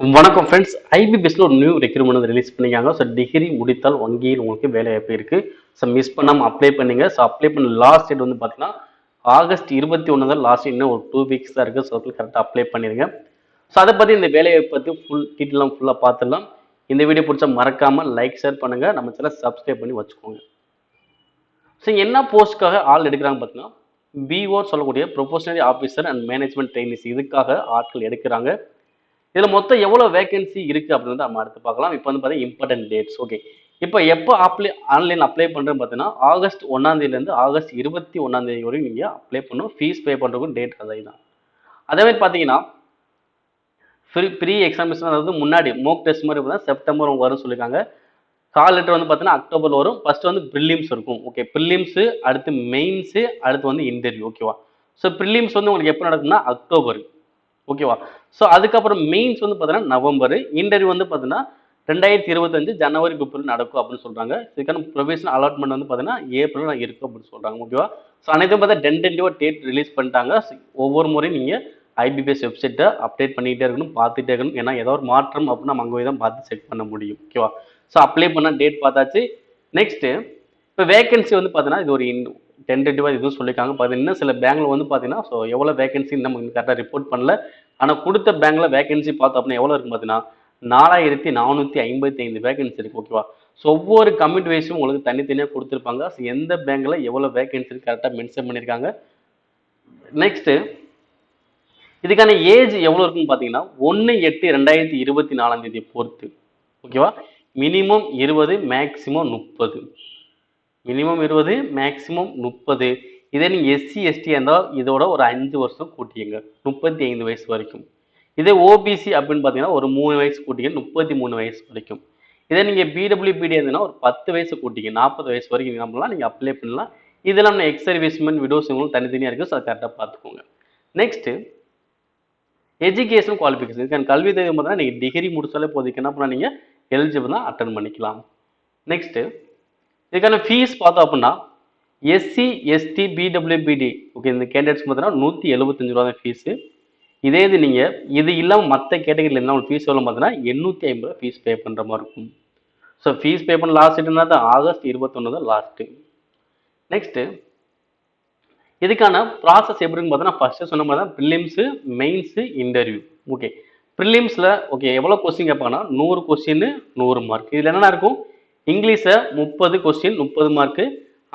வணக்கம் ஃப்ரெண்ட்ஸ் ஐபிபிஎஸ்ல ஒரு நியூ ரெக்ரூட்மெண்ட் வந்து ரிலீஸ் பண்ணிக்காங்க ஸோ டிகிரி முடித்தால் வங்கியில் உங்களுக்கு வேலை வாய்ப்பு இருக்கு. ஸோ மிஸ் பண்ணாமல் அப்ளை பண்ணுங்க. ஸோ அப்ளை பண்ண லாஸ்ட் டேட் வந்து பார்த்தீங்கன்னா ஆகஸ்ட் இருபத்தி ஒன்று தான் லாஸ்ட் இன்னும் ஒரு டூ வீக்ஸ் தான் இருக்குது ஸோ கரெக்டாக அப்ளை பண்ணிடுங்க ஸோ அதை பற்றி இந்த வேலையை பற்றி ஃபுல் டீட்டெயிலாம் ஃபுல்லாக பார்த்துடலாம் இந்த வீடியோ பிடிச்சா மறக்காமல் லைக் ஷேர் பண்ணுங்கள் நம்ம சேனல் சப்ஸ்கிரைப் பண்ணி வச்சுக்கோங்க. ஸோ என்ன போஸ்ட்காக ஆள் எடுக்கிறாங்க பார்த்தீங்கன்னா பிஓ சொல்லக்கூடிய probationary officer and management trainees இதுக்காக ஆட்கள் எடுக்கிறாங்க. இதில் மொத்தம் எவ்வளோ வேகன்சி இருக்குது அப்படின்னு நம்ம அடுத்து பார்க்கலாம். இப்போ வந்து பார்த்தீங்கன்னா இம்பார்ட்டன்ட் டேட்ஸ் ஓகே இப்போ எப்போ அப்ளை ஆன்லைன் அப்ளை பண்ணுறேன்னு பார்த்தீங்கன்னா ஆகஸ்ட் ஒன்றாந்தேதியிலேருந்து ஆகஸ்ட் இருபத்தி ஒன்றாந்தேதி வரைக்கும் நீங்கள் அப்ளை பண்ணணும். ஃபீஸ் பே பண்ணுறதுக்கும் டேட் அதே தான். அதே மாதிரி பார்த்தீங்கன்னா ஃப்ரீ ப்ரீ எக்ஸாமினேஷன் அதாவது முன்னாடி மோக் டெஸ்ட் மாதிரி பார்த்தீங்கன்னா செப்டம்பர் வரும்னு சொல்லியிருக்காங்க. கால் லெட்டர் வந்து பார்த்தீங்கன்னா அக்டோபர் வரும். ஃபஸ்ட்டு வந்து ப்ரிலிம்ஸ் இருக்கும் ஓகே ப்ரிலிம்ஸு அடுத்து மெயின்ஸு அடுத்து வந்து இன்டர்வியூ ஓகேவா ஸோ ப்ரிலிம்ஸ் வந்து உங்களுக்கு எப்போ நடக்கும்னா அக்டோபர். ஓகேவா ஸோ அதுக்கப்புறம் மெயின்ஸ் வந்து பார்த்தீங்கன்னா நவம்பர் இன்டர்வியூ வந்து பார்த்தீங்கன்னா ரெண்டாயிரத்தி இருபத்தஞ்சு ஜனவரி பிப்ரவரி நடக்கும் அப்படின்னு சொல்கிறாங்க இதுக்கான ப்ரொவிஷனல் அலாட்மெண்ட் வந்து பார்த்தீங்கன்னா ஏப்ரல் இருக்கும் அப்படின்னு சொல்கிறாங்க ஓகேவா ஸோ அனைத்தும் பார்த்தா டென்டென்டிவாக டேட் ரிலீஸ் பண்ணிட்டாங்க. ஒவ்வொரு முறையும் நீங்கள் ஐபிபிஎஸ் வெப்சைட்டை அப்டேட் பண்ணிகிட்டே இருக்கணும் பார்த்துட்டே இருக்கணும். ஏன்னா ஏதோ ஒரு மாற்றம் அப்படின்னு நம்ம அங்கே தான் பார்த்து செக் பண்ண முடியும். ஓகேவா ஸோ அப்ளை பண்ண டேட் பார்த்தாச்சு. நெக்ஸ்ட்டு இப்போ வேகன்சி வந்து பார்த்தீங்கன்னா இது ஒரு டென்டேட்டிவாக இதுவும் சொல்லியிருக்காங்க. பார்த்தீங்கன்னா சில பேங்க்கில் வந்து பார்த்தீங்கன்னா ஸோ எவ்வளோ வேகன்சி நம்ம கரெக்டாக ரிப்போர்ட் பண்ணல. ஆனால் கொடுத்த பேங்கில் வேகன்சி பார்த்தோம் அப்படின்னா எவ்வளோ இருக்கும் பார்த்தீங்கன்னா நாலாயிரத்தி நானூற்றி ஐம்பத்தி ஐந்து வேகன்சி இருக்குது ஓகேவா ஸோ ஒவ்வொரு கமிட் வைஸும் உங்களுக்கு தனித்தனியாக கொடுத்துருப்பாங்க. ஸோ எந்த பேங்கில் எவ்வளோ வேகன்சி இருக்கு கரெக்டாக மென்ஷன் பண்ணியிருக்காங்க. நெக்ஸ்ட்டு இதுக்கான ஏஜ் எவ்வளோ இருக்குன்னு பார்த்தீங்கன்னா ஒன்று எட்டு ரெண்டாயிரத்தி இருபத்தி நாலாம் தேதியை பொறுத்து ஓகேவா மினிமம் இருபது மேக்ஸிமம் முப்பது. மினிமம் இருபது மேக்ஸிமம் முப்பது. இதே நீங்கள் எஸ்சி எஸ்டி இருந்தால் இதோட ஒரு அஞ்சு வருஷம் கூட்டிங்க முப்பத்தி ஐந்து வயசு வரைக்கும். இதே ஓபிசி அப்படின்னு பார்த்தீங்கன்னா ஒரு மூணு வயசு கூட்டிங்க முப்பத்தி மூணு வயசு வரைக்கும். இதே நீங்கள் பிடபிள்யூபிடி இருந்ததுன்னா ஒரு பத்து வயசு கூட்டிங்க நாற்பது வயசு வரைக்கும் நம்மளாம் நீங்கள் அப்ளை பண்ணலாம். இதெல்லாம் நம்ம எக்ஸ் சர்வீஸ்மெண்ட் விடோஸ் இவங்களும் தனித்தனியாக இருக்குது ஸோ அதை கரெக்டாக பார்த்துக்கோங்க நெக்ஸ்ட்டு எஜுகேஷன் குவாலிஃபிகேஷன் இதுக்கான கல்வி தகுதி பார்த்தீங்கன்னா நீங்கள் டிகிரி முடிச்சாலே போதுக்கு என்ன பண்ணால் நீங்கள் எலிஜிபிள் தான் அட்டன் பண்ணிக்கலாம். நெக்ஸ்ட்டு இதுக்கான ஃபீஸ் பார்த்தோம் அப்படின்னா எஸ்சி எஸ்டி பிடபிள்யூபிடி ஓகே இந்த கேண்டிடேட்ஸ் பார்த்தீங்கன்னா நூற்றி எழுபத்தஞ்சு ரூபா தான் ஃபீஸு இதே இது நீங்கள் இது இல்லாமல் மற்ற கேட்டகரியில் என்ன ஃபீஸ் எவ்வளோ பார்த்தீங்கன்னா எண்ணூற்றி ஐம்பது ரூபா ஃபீஸ் பே பண்ணுற மாதிரி இருக்கும். ஸோ ஃபீஸ் பே பண்ண லாஸ்ட் டேட்னா தான் ஆகஸ்ட் இருபத்தொன்று தான் லாஸ்ட்டு நெக்ஸ்ட்டு இதுக்கான ப்ராசஸ் எப்படின்னு பார்த்தோன்னா ஃபஸ்ட்டு சொன்ன மாதிரி தான் ப்ரிலிம்ஸு மெயின்ஸு இன்டர்வியூ ஓகே ப்ரிலிம்ஸில் ஓகே எவ்வளோ கொஸ்டின் கேட்பாங்கன்னா நூறு கொஸ்டின்னு நூறு மார்க் இதில் என்னென்ன இருக்கும்? இங்கிலீஷை முப்பது கொஸ்டின் முப்பது மார்க்கு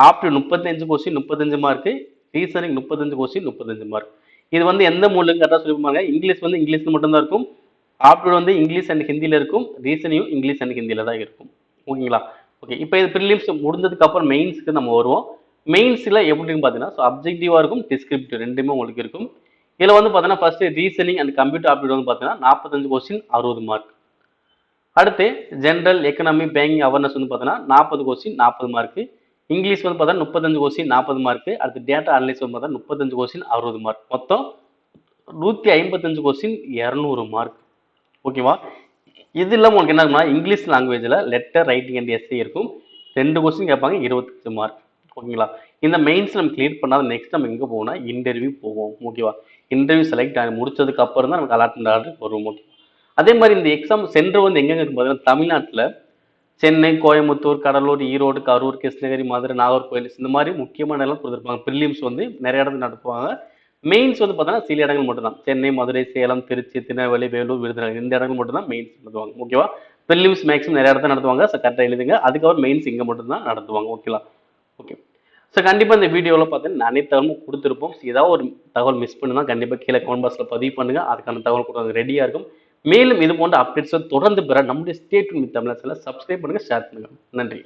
ஆப்டிவ் முப்பத்தஞ்சு கொஸ்டின் முப்பத்தஞ்சு மார்க்கு ரீசனிங் முப்பத்தஞ்சு கொஸ்டின் முப்பத்தஞ்சு மார்க் இது வந்து எந்த மூலம் கரெக்டாக சொல்லிப்பாங்க இங்கிலீஷ் வந்து இங்கிலீஷில் மட்டும்தான் இருக்கும். ஆப்டிவ் வந்து இங்கிலீஷ் அண்ட் ஹிந்தியில் இருக்கும். ரீசனியும் இங்கிலீஷ் அண்ட் ஹிந்தியில் தான் இருக்கும். ஓகேங்களா? ஓகே இப்போ இது ப்ரிலிம்ஸ் முடிஞ்சதுக்கு அப்புறம் நம்ம வருவோம். மெயின்ஸில் எப்படின்னு பார்த்தீங்கன்னா ஸோ அப்ஜெக்டிவாக இருக்கும் டிஸ்கிரிப்டிவ் ரெண்டுமே உங்களுக்கு இருக்கும். இதில் வந்து பார்த்தீங்கன்னா first reasoning and computer aptitude வந்து பார்த்தீங்கன்னா நாற்பத்தஞ்சு கொஸ்டின் அறுபது மார்க் அடுத்து ஜென்ரல் எக்கனாமி பேங்கிங் அவேர்னஸ் வந்து பார்த்தீங்கன்னா நாற்பது கொஸ்டின் நாற்பது மார்க்கு இங்கிலீஷ் வந்து பார்த்தா முப்பத்தஞ்சு கொஸ்டின் நாற்பது மார்க்கு அடுத்து டேட்டா அனலிஸ் வந்து பார்த்தா முப்பத்தஞ்சு கொஸ்டின் அறுபது மார்க் மொத்தம் நூற்றி ஐம்பத்தஞ்சு கொஸ்டின் இரநூறு மார்க் ஓகேவா இது இல்லாமல் உங்களுக்கு என்ன இருக்குன்னா இங்கிலீஷ் லாங்குவேஜில் லெட்டர் ரைட்டிங் அண்ட் எஸ்ஏ இருக்கும். ரெண்டு கொஸ்டின் கேட்பாங்க இருபத்தஞ்சு மார்க் ஓகேங்களா இந்த மெயின்ஸ் நம்ம கிளியர் பண்ணாத நெக்ஸ்ட் நம்ம எங்கே போவோம்னா இன்டர்வியூ போவோம். ஓகேவா இன்டர்வியூ செலக்ட் ஆகி முடிச்சதுக்கு அப்புறம் தான் நமக்கு அலாட்மெண்ட் ஆர்டர் வரும். ஓகே அதே மாதிரி இந்த எக்ஸாம் சென்டர் வந்து எங்கெங்க இருக்கு பார்த்தீங்கன்னா தமிழ்நாட்டில் சென்னை கோயம்புத்தூர் கடலூர் ஈரோடு கரூர் கிருஷ்ணகிரி மதுரை நாகர்கோவில் இந்த மாதிரி முக்கியமான இடம் கொடுத்துருப்பாங்க. ப்ரிலிம்ஸ் வந்து நிறைய இடத்துல நடத்துவாங்க. மெயின்ஸ் வந்து பார்த்தோன்னா சில இடங்கள் மட்டும்தான். சென்னை மதுரை சேலம் திருச்சி திருநெல்வேலி வேலூர் விருதுநகர் இந்த இடங்கள் மட்டும்தான் மெயின்ஸ் நடத்துவாங்க. ஓகேவா ப்ரிலிம்ஸ் மேக்ஸிமம் நிறைய இடத்துல நடத்துவாங்க. ஸோ கரெக்டாக எழுதுங்க. அதுக்கப்புறம் மெயின்ஸ் இங்கே மட்டும்தான் நடத்துவாங்க. ஓகேங்களா ஓகே ஸோ கண்டிப்பாக இந்த வீடியோவில் பார்த்தீங்கன்னா நிறைய தகவலும் கொடுத்துருப்போம். ஏதாவது ஒரு தகவல் மிஸ் பண்ணுனா கண்டிப்பாக கீழே கமெண்ட் பாக்ஸில் பதிவு பண்ணுங்கள் அதுக்கான தகவல் கொடுத்து ரெடியாக இருக்கும். மேலும் இது போன்ற அப்டேட்ஸை தொடர்ந்து பெற நம்முடைய ஸ்டேட் வித் தமிழ் சப்ஸ்கிரைப் பண்ணுங்க ஷேர் பண்ணுங்க. நன்றி.